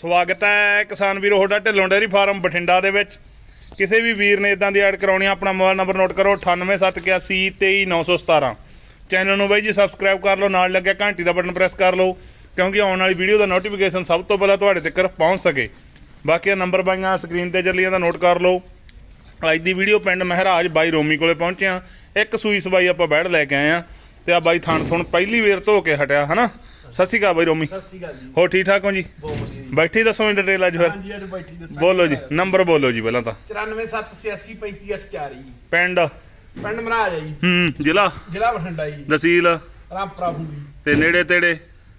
ਸਵਾਗਤ ਹੈ ਕਿਸਾਨ ਵੀਰੋ, ਤੁਹਾਡਾ ਢਿੱਲੋਂ ਡੇਅਰੀ ਫਾਰਮ ਬਠਿੰਡਾ ਦੇ ਵਿੱਚ। ਕਿਸੇ ਵੀ ਵੀਰ ਨੇ ਇਦਾਂ ਦੀ ਐਡ ਕਰਾਉਣੀ ਆ, ਆਪਣਾ ਮੋਬਾਈਲ ਨੰਬਰ ਨੋਟ ਕਰੋ 9871823917 ਚੈਨਲ ਨੂੰ ਬਾਈ ਜੀ ਸਬਸਕ੍ਰਾਈਬ ਕਰ ਲਓ, ਨਾਲ ਲੱਗਿਆ ਘੰਟੀ ਦਾ ਬਟਨ ਪ੍ਰੈਸ ਕਰ ਲਓ, ਕਿਉਂਕਿ ਆਉਣ ਵਾਲੀ ਵੀਡੀਓ ਦਾ ਨੋਟੀਫਿਕੇਸ਼ਨ ਸਭ ਤੋਂ ਪਹਿਲਾਂ ਤੁਹਾਡੇ ਤੱਕ ਪਹੁੰਚ ਸਕੇ। ਬਾਕੀ ਨੰਬਰ ਬਾਈਆਂ ਸਕਰੀਨ ਤੇ ਚੱਲੀ ਦਾ ਨੋਟ ਕਰ ਲਓ। ਅੱਜ ਦੀ ਵੀਡੀਓ ਪਿੰਡ ਮਹਿਰਾਜ ਬਾਈ ਰੋਮੀ ਕੋਲੇ ਪਹੁੰਚੇ ਆ। ਇੱਕ ਸੂਈ ਸਵਾਈ ਆਪਾਂ ਬੈਠ ਲੈ ਕੇ ਆਏ ਆ। ਤੇ ਆ ਬਾਈ ਥਣ ਥੁਣ ਪਹਿਲੀ ਵਾਰ ਧੋ ਕੇ ਹਟਿਆ ਹਨਾ? ਸਤਿ ਸ਼੍ਰੀ ਅਕਾਲ ਬਾਈ ਰੋਮੀ। ਸਤਿ ਸ਼੍ਰੀ ਅਕਾਲ ਜੀ। ਹੋ ਠੀਕ ਠਾਕ ਹੋ ਜੀ? ਬੈਠੀ ਦੱਸੋ ਡਿਟੇਲ ਅੱਜ ਫਿਰ। ਹਾਂਜੀ ਅੱਜ ਬੈਠੀ ਦੱਸਾਂ ਬੋਲੋ ਜੀ ਨੰਬਰ ਬੋਲੋ ਜੀ ਪਹਿਲਾਂ ਤਾਂ। 9478835884 ਜੀ। ਪਿੰਡ? ਪਿੰਡ ਮਹਾਰਾਜ ਜੀ। ਹੂੰ ਜ਼ਿਲ੍ਹਾ? ਜ਼ਿਲ੍ਹਾ ਬਠਿੰਡਾ ਜੀ। ਤਹਿਸੀਲ? ਰਾਮਪੁਰਾ ਫੂਲ ਤੇ ਨੇੜੇ ਤੇੜੇ?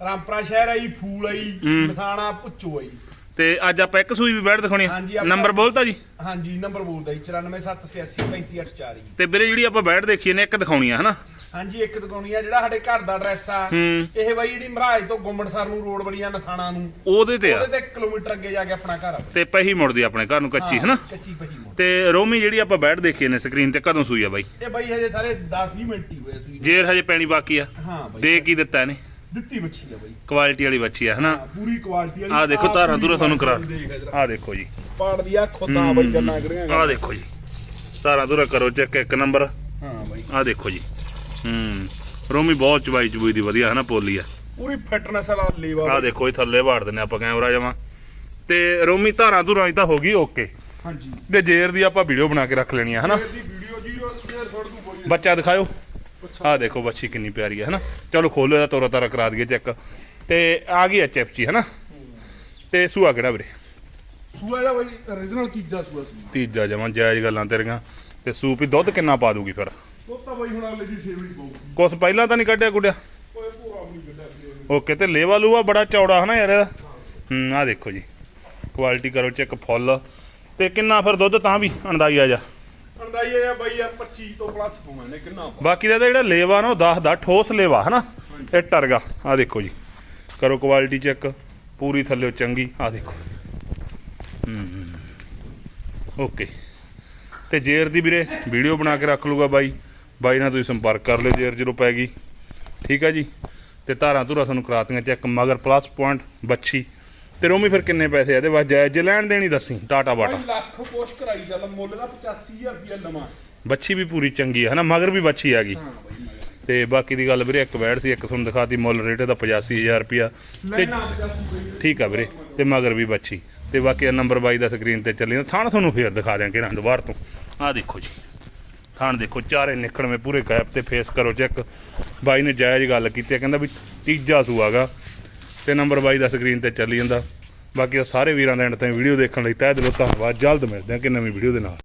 ਰਾਮਪੁਰਾ ਸ਼ਹਿਰ ਜੀ ਫੂਲ ਹੂੰ। ਮਥਾਣਾ ਪੁੱਚੋ ਜੀ। ਤੇ ਅੱਜ ਆਪਾਂ ਇੱਕ ਸੂਈ ਵੀ ਬੈਠ ਦਿਖਾਉਣੀ ਨੰਬਰ ਬੋਲਤਾ ਜੀ? ਹਾਂਜੀ ਨੰਬਰ ਬੋਲਦਾ ਜੀ 9478835884 ਜੀ। ਤੇ ਵੀਰੇ ਜਿਹੜੀ ਆਪਾਂ ਬੈਠ ਦੇਖੀ ਨੇ ਇੱਕ ਦਿਖਾਉਣੀ ਆ ਹਨਾ? ਹਾਂਜੀ ਇੱਕ ਦੁਕਾਨੀ ਆ ਜਿਹੜਾ ਸਾਡੇ ਘਰ ਦਾ ਐਡਰੈਸ ਆ। ਹੂੰ। ਇਹ ਬਾਈ ਜਿਹੜੀ ਮਹਾਰਾਜ ਤੋਂ ਗੁੰਮੜਸਰ ਨੂੰ ਰੋਡ ਬੜੀਆਂ ਨਥਾਣਾ ਨੂੰ। ਉਹਦੇ ਤੇ ਆ। ਉਹਦੇ ਤੇ 1 ਕਿਲੋਮੀਟਰ ਅੱਗੇ ਜਾ ਕੇ ਆਪਣਾ ਘਰ ਆ ਬਾਈ। ਤੇ ਪਹੀ ਮੁੜਦੀ ਆਪਣੇ ਘਰ ਨੂੰ ਕੱਚੀ ਹਾਂ, ਹਨਾ? ਕੱਚੀ ਪਹੀ ਮੋੜ ਤੇ ਰੋਮੀ ਜਿਹੜੀ ਆਪਾਂ ਬੈਠ ਦੇਖੀ ਨੇ ਸਕਰੀਨ ਤੇ ਕਦੋਂ ਸੂਈ ਆ ਬਾਈ? ਇਹ ਬਾਈ ਹਜੇ ਸਾਰੇ 10 20 ਮਿੰਟ ਹੀ ਹੋਏ ਸੂਈ ਨੂੰ। ਜੇਰ ਹਜੇ ਪੈਣੀ ਬਾਕੀ ਆ। ਹਾਂ ਬਾਈ। ਦੇ ਕੀ ਦਿੱਤਾ ਇਹਨੇ? ਦਿੱਤੀ ਬੱਚੀ ਆ ਬਾਈ। ਕੁਆਲਿਟੀ ਵਾਲੀ ਬੱਚੀ ਆ ਹਨਾ? ਹਾਂ, ਪੂਰੀ ਕੁਆਲਿਟੀ ਵਾਲੀ। ਆ ਦੇਖੋ ਆਹ ਧਾਰਾਂ ਪੂਰੀ ਧੁਰਾ ਤੁਹਾਨੂੰ ਕਰਾ quality ਦੇਖ ਜਰਾ। ਆ ਦੇਖੋ ਜੀ। ਪਾੜ ਦੀ ਆ ਖੁੱਦਾਂ ਬਾਈ ਜੰਨਾ ਕਰੀਆਂ ਆ ਦੇਖੋ ਜੀ। ਧਾਰਾਂ ਧੁਰਾ ਕਰੋ ਚੈੱਕ ਇੱਕ ਨੰਬਰ। ਹਾਂ ਬਾਈ। ਆ ਦੇਖੋ ਜੀ। ਹੂੰ। ਰੋਮੀ ਬਹੁਤ ਚਵਾਈ ਚਬੂਈ ਦੀ ਵਧੀਆ ਹੈ ਨਾ ਪੋਲੀ ਆ। ਪੂਰੀ ਫਿਟਨੈਸ ਵਾਲਾ ਲੇਵਾ ਆ ਦੇਖੋ ਇਹ ਥੱਲੇ ਵਾੜ ਦਿੰਨੇ ਆਪਾਂ ਕੈਮਰਾ ਜਮਾ। ਤੇ ਰੋਮੀ ਧਾਰਾਂ ਧੁਰਾਂ ਦੀ ਤਾਂ ਹੋ ਗਈ ਓਕੇ ਹਾਂਜੀ। ਤੇ ਜੇਰ ਦੀ ਆਪਾਂ ਵੀਡੀਓ ਬਣਾ ਕੇ ਰੱਖ ਲੈਣੀ ਆ ਹਨਾ? ਬੱਚਾ ਦਿਖਾਓ ਆ ਦੇਖੋ ਬੱਚੀ ਕਿੰਨੀ ਪਿਆਰੀ ਹੈ ਹਨਾ? ਚਲੋ ਖੋਲੋ ਇਹਦਾ ਤੋਰਾ ਤਾਰਾ ਕਰਾ ਦਈਏ ਚੈੱਕ ਤੇ ਆ ਗਈ ਐਚਐਫ ਜੀ ਹਨਾ? ਤੇ ਸੂਆ ਕਿਹੜਾ ਵੀਰੇ? ਸੂਆ ਦਾ ਬਾਈ origignal ਕੀਜਾ ਸੂਆ ਸੀ। ਤੀਜਾ ਜਮਾ ਜਾਇਜ਼ ਗੱਲਾਂ ਤੇਰੀਆਂ। ਤੇ ਸੂਪ ਹੀ ਦੁੱਧ ਕਿੰਨਾ ਪਾ ਦੂਗੀ ਫਿਰ? ਉਹ ਤਾਂ ਬਾਈ ਹੁਣ ਅਗਲੇ ਦੀ ਸੇਵੜੀ ਪਾਉਗੀ ਕੁਛ ਪਹਿਲਾਂ ਤਾਂ ਨਹੀਂ ਕੱਢਿਆ ਗੁੱਡਿਆ? ਕੋਈ ਨਹੀਂ ਓਕੇ ਤੇ ਲੇਵਾ ਲੂਆ ਬੜਾ ਚੌੜਾ ਹਨਾ ਯਾਰ ਇਹਦਾ? ਹੂੰ ਆ ਦੇਖੋ ਜੀ। ਕੁਆਲਿਟੀ ਕਰੋ ਚੈੱਕ ਫੁੱਲ ਤੇ ਕਿੰਨਾ ਫਿਰ ਦੁੱਧ ਤਾਂ ਵੀ? ਅੰਦਾਜ਼ਾ ਜਾ। ਅੰਦਾਜ਼ਾ ਆ ਬਾਈ ਯਾਰ 25 ਤੋਂ ਪਲੱਸ ਪਾਉਣੇ ਕਿੰਨਾ ਪਾ ਬਾਕੀ ਦਾ ਜਿਹੜਾ ਲੇਵਾ ਨਾ ਉਹ 10 ਦਾ ਠੋਸ ਲੇਵਾ ਹਨਾ? ਇਹ ਟਰਗਾ ਆ ਦੇਖੋ ਜੀ। ਕਰੋ ਕੁਆਲਿਟੀ ਚੈੱਕ ਪੂਰੀ ਥੱਲੇ ਚੰਗੀ ਆ ਦੇਖੋ। ਹੂੰ ਓਕੇ। ਤੇ ਜੇਰ ਦੀ ਵੀਰੇ ਵੀਡੀਓ ਬਣਾ ਕੇ ਰੱਖ ਲੂਗਾ ਬਾਈ। ਬਾਈ ਨਾਲ ਤੁਸੀਂ ਸੰਪਰਕ ਕਰ ਲਿਓ ਜੇਰ ਜਦੋਂ ਪੈ ਗਈ। ਠੀਕ ਹੈ ਜੀ? ਤੇ ਧਾਰਾਂ ਧੁਰਾ ਤੁਹਾਨੂੰ ਕਰਾਤੀਆਂ ਚੈੱਕ ਮਗਰ ਪਲੱਸ ਪੁਆਇੰਟ ਬੱਚੀ ਤੇ ਰੋਮੀ ਫਿਰ ਕਿੰਨੇ ਪੈਸੇ ਆ? ਇਹਦੇ ਬਾਅਦ ਜਾਇਜ਼ ਜੇ ਲੈਣ ਦੇਣੀ ਦੱਸੀ ਟਾਟਾ ਬਾਟਾ। ਬਾਈ ਲੱਖ ਕੋਸ਼ ਕਰਾਈ ਚੱਲ ਮੁੱਲ ਦਾ 85000 ਰੁਪਇਆ ਲਵਾਂ ਬੱਚੀ ਵੀ ਪੂਰੀ ਚੰਗੀ ਹੈ ਹਨਾ? ਮਗਰ ਵੀ ਬੱਚੀ ਆ ਗਈ। ਬਾਈ ਤੇ ਬਾਕੀ ਦੀ ਗੱਲ ਵੀਰੇ ਇੱਕ ਬੈਡ ਸੀ ਇੱਕ ਤੁਹਾਨੂੰ ਦਿਖਾਤੀ ਮੁੱਲ ਰੇਟ ਦਾ 85000 ਰੁਪਿਆ ਤੇ ਲੈਣਾ 85 ਬਾਈ ਠੀਕ ਆ ਵੀਰੇ ਤੇ ਮਗਰ ਵੀ ਬੱਚੀ ਤੇ ਬਾਕੀ ਨੰਬਰ 22 ਦਾ ਸਕਰੀਨ ਤੇ ਚੱਲੀ ਜਾਂਦਾ। ਥਾਣ ਤੁਹਾਨੂੰ ਫੇਰ ਦਿਖਾ ਦਿਆਂਗੇ ਨਾ ਦੁਬਾਰ ਤੋਂ। ਆਹ ਦੇਖੋ ਜੀ। ਥਾਣ ਦੇਖੋ, ਚਾਰੇ ਨਿਕੜਵੇਂ ਪੂਰੇ ਗੈਪ ਤੇ ਫੇਸ ਕਰੋ ਚੈੱਕ ਬਾਈ ਨੇ ਜਾਇਜ਼ ਗੱਲ ਕੀਤੀ ਹੈ, ਕਹਿੰਦਾ ਵੀ ਤੀਜਾ ਸੂਆਗਾ ਤੇ ਨੰਬਰ ਬਾਈ ਦਾ ਸਕਰੀਨ ਤੇ ਚੱਲੀ ਜਾਂਦਾ। ਬਾਕੀ ਉਹ ਸਾਰੇ ਵੀਰਾਂ ਦਾ ਐਂਡ ਤਾਈਂ ਵੀਡੀਓ ਦੇਖਣ ਲਈ ਤਹਿ ਦਿਲੋਂ ਧੰਨਵਾਦ। ਜਲਦ ਮਿਲਦੇ ਹਾਂ ਕਿ ਨਵੀਂ ਵੀਡੀਓ ਦੇ ਨਾਲ।